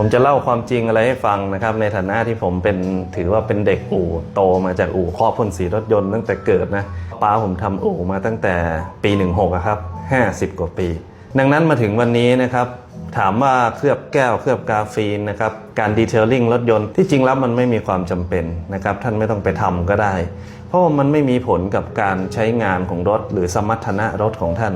ผมจะเล่าความจริงอะไรให้ฟังนะครับ ในฐานะที่ผมเป็นถือว่าเป็นเด็กอู่โตมาจากอู่ครอบพ่นสีรถยนต์ตั้งแต่เกิดนะป้าผมทำอู่มาตั้งแต่ปี 16ครับ50 กว่าปี ดังนั้นมาถึงวันนี้นะครับ ถามว่าเคลือบแก้วเคลือบกราฟีนนะครับการดีเทลลิ่งรถยนต์ที่จริงแล้วมันไม่มีความจำเป็นนะครับท่านไม่ต้องไปทำก็ได้ เพราะมันไม่มีผลกับการใช้งานของรถ หรือสมรรถนะรถของท่าน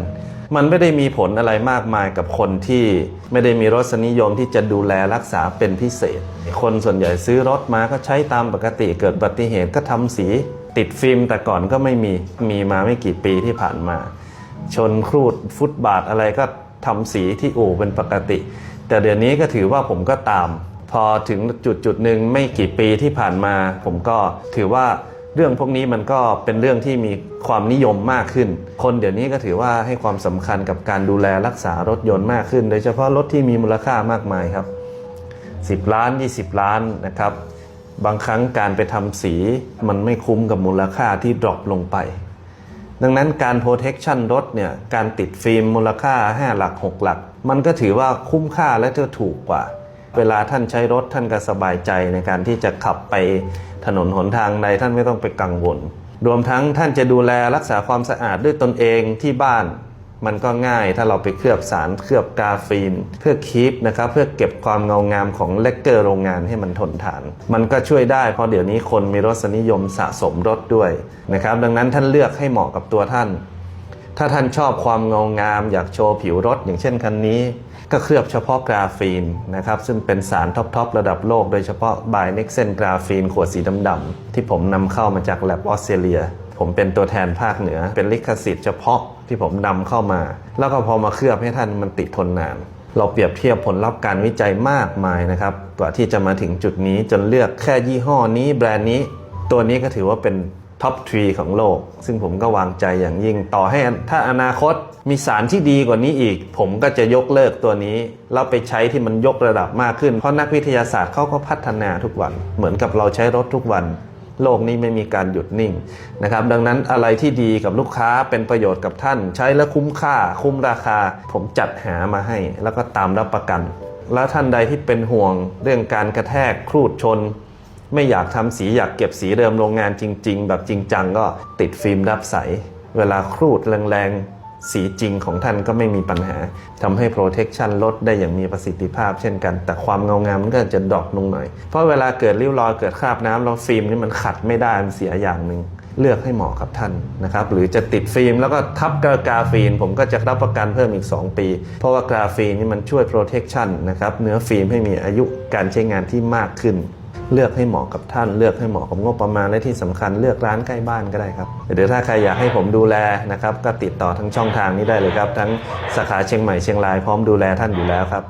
มันไม่ได้มีผลอะไรมากมายกับคนที่ไม่ได้มีรสนิยมที่จะดูแลรักษาเป็นพิเศษ คนส่วนใหญ่ซื้อรถมาก็ใช้ตามปกติเกิดอุบัติเหตุก็ทำสีติดฟิล์ม แต่ก่อนก็ไม่มีมีมาไม่กี่ปีที่ผ่านมา ชนครูดฟุตบาทอะไรก็ ทำสีที่อู่เป็นปกติ แต่เดี๋ยวนี้ก็ถือว่าผมก็ตาม พอถึงจุดจุดหนึ่งไม่กี่ปีที่ผ่านมา ผมก็ถือว่าเรื่องพวกนี้มันก็เป็นเรื่องที่มีความนิยมมากขึ้น คนเดี๋ยวนี้ก็ถือว่าให้ความสำคัญกับการดูแลรักษารถยนต์มากขึ้น โดยเฉพาะรถที่มีมูลค่ามากมายครับ 10 ล้าน 20 ล้านนะครับ บางครั้งการไปทำสีมันไม่คุ้มกับมูลค่าที่ดรอปลงไป ดังนั้นการ protection รถเนี่ยการติดฟิล์มมูลค่า 5 หลัก 6 หลัก มันก็ถือว่าคุ้มค่าและจะถูกกว่า เวลาท่านใช้รถท่านก็สบายใจในการที่จะขับไปถนนหนทางใดท่านไม่ต้องไปกังวล รวมทั้งท่านจะดูแลรักษาความสะอาดด้วยตนเองที่บ้าน มันก็ง่ายถ้าเราไปเคลือบสารเคลือบกราฟีน เพื่อคีปนะครับเพื่อเก็บความเงางามของเลกเกอร์โรงงานให้มันทนทาน มันก็ช่วยได้เพราะเดี๋ยวนี้คนมีรสนิยมสะสมรถด้วยนะครับดังนั้นท่านเลือกให้เหมาะกับตัวท่าน ถ้าท่านชอบความเงางาม อยากโชว์ผิวรถอย่างเช่นคันนี้ ก็เคลือบเฉพาะกราฟีนนะครับซึ่งเป็นสารท็อปๆระดับโลกโดยเฉพาะบายเน็กเซนกราฟีนขวดสีดำๆที่ผมนำเข้ามาจากแลบออสเตรเลีย ผมเป็นตัวแทนภาคเหนือ เป็นลิขสิทธิ์เฉพาะที่ผมนำเข้ามา แล้วก็พอมาเคลือบให้ท่านมันติดทนนาน เราเปรียบเทียบผลลัพธ์การวิจัยมากมายนะครับกว่าที่จะมาถึงจุดนี้จนเลือกแค่ยี่ห้อนี้แบรนด์นี้ ตัวนี้ก็ถือว่าเป็นท็อปทรีของโลก ซึ่งผมก็วางใจอย่างยิ่งต่อให้ถ้าอนาคตมีสารที่ดีกว่านี้อีก ผมก็จะยกเลิกตัวนี้ แล้วไปใช้ที่มันยกระดับมากขึ้น เพราะนักวิทยาศาสตร์เขาก็พัฒนาทุกวัน เหมือนกับเราใช้รถทุกวัน โลกนี้ไม่มีการหยุดนิ่งนะครับ ดังนั้นอะไรที่ดีกับลูกค้าเป็นประโยชน์กับท่าน ใช้แล้วคุ้มค่า คุ้มราคา ผมจัดหามาให้ แล้วก็ตามรับประกัน แล้วท่านใดที่เป็นห่วงเรื่องการกระแทกครูดชน ไม่อยากทำสีอยากเก็บสีเดิมโรงงานจริง ๆ แบบจริงจังก็ติดฟิล์มรับใส เวลาครูดแรงๆ สีจริงของท่านก็ไม่มีปัญหาทำให้ protection ลดได้อย่างมีประสิทธิภาพ เช่นกัน แต่ความเงางามมันก็จะดรอปลงหน่อย เพราะเวลาเกิดริ้วรอยเกิดคราบน้ำแล้วฟิล์มนี่มันขัดไม่ได้มันเสียอย่างหนึ่งเลือกให้เหมาะกับท่านนะครับ หรือจะติดฟิล์มแล้วก็ทับกับกราฟีน ผมก็จะรับประกันเพิ่มอีก 2 ปี เพราะว่ากราฟีนนี่มันช่วย protection นะครับเนื้อฟิล์มให้มีอายุการใช้งานที่มากขึ้น เลือกให้เหมาะกับท่าน เลือกให้เหมาะกับงบประมาณและที่สำคัญเลือกร้านใกล้บ้านก็ได้ครับเดี๋ยวถ้าใครอยากให้ผมดูแลนะครับก็ติดต่อทั้งช่องทางนี้ได้เลยครับ ทั้งสาขาเชียงใหม่เชียงรายพร้อมดูแลท่านอยู่แล้วครับ